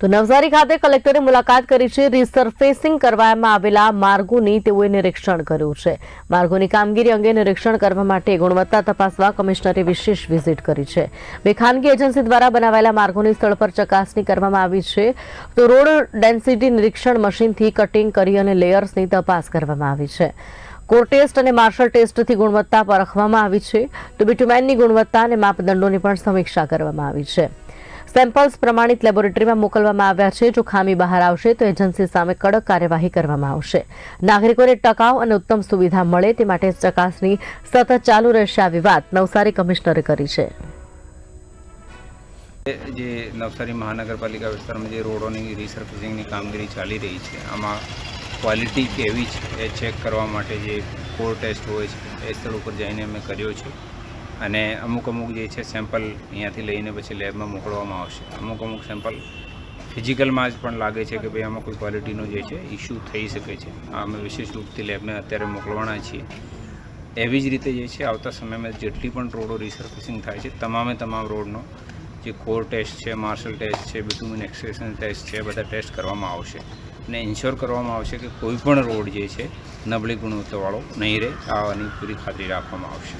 તો નવસારી ખાતે કલેક્ટરે મુલાકાત કરી છે રિસર્ફેસિંગ કરવામાં આવેલા માર્ગોની તેઓએ નિરીક્ષણ કર્યું છે. માર્ગોની કામગીરી અંગે નિરીક્ષણ કરવા માટે ગુણવત્તા તપાસવા કમિશનરે વિશેષ વિઝિટ કરી છે. બે ખાનગી એજન્સી દ્વારા બનાવાયેલા માર્ગોની સ્થળ પર ચકાસણી કરવામાં આવી છે. તો રોડ ડેન્સિટી નિરીક્ષણ મશીનથી કટિંગ કરી અને લેયર્સની તપાસ કરવામાં આવી છે. કોર ટેસ્ટ અને માર્શલ ટેસ્ટથી ગુણવત્તા પરખવામાં આવી છે. તો બિટુમેનની ગુણવત્તા અને માપદંડોની પણ સમીક્ષા કરવામાં આવી છે. સેમ્પલ્સ પ્રમાણિત લેબોરેટરીમાં મોકલવામાં આવ્યા છે. જો ખામી બહાર આવશે તો એજન્સી સામે કડક કાર્યવાહી કરવામાં આવશે. નાગરિકોને ટકાઉ અને ઉત્તમ સુવિધા મળે તે માટે ચકાસણી સતત ચાલુ રહેશે આવી વાત નવસારી કમિશનરે કરી છે. જે નવસારી મહાનગરપાલિકા વિસ્તારમાં જે રોડોની રિસર્ફિસિંગની કામગીરી ચાલી રહી છે, આમાં ક્વોલિટી કેવી છે એ ચેક કરવા માટે જે કોર ટેસ્ટ હોય છે, એ સ્થળ ઉપર જઈને અમે કર્યો છે. અને અમુક અમુક જે છે સેમ્પલ અહીંયાથી લઈને પછી લેબમાં મોકલવામાં આવશે. અમુક અમુક સેમ્પલ ફિઝિકલમાં જ પણ લાગે છે કે ભાઈ આમાં કોઈ ક્વોલિટીનો જે છે ઇસ્યુ થઈ શકે છે. આ અમે વિશેષ રૂપથી લેબને અત્યારે મોકલવાના છીએ. એવી જ રીતે જે છે આવતા સમયમાં જેટલી પણ રોડો રિસર્ફિસિંગ થાય છે, તમામે તમામ રોડનો જે કોર ટેસ્ટ છે માર્શલ ટેસ્ટ છે બિટુમિન એક્સપ્રેશન ટેસ્ટ છે બધા ટેસ્ટ કરવામાં આવશે. અને ઇન્શ્યોર કરવામાં આવશે કે કોઈ પણ રોડ જે છે નબળી ગુણવત્તાવાળો નહીં રહે આની પૂરી ખાતરી રાખવામાં આવશે.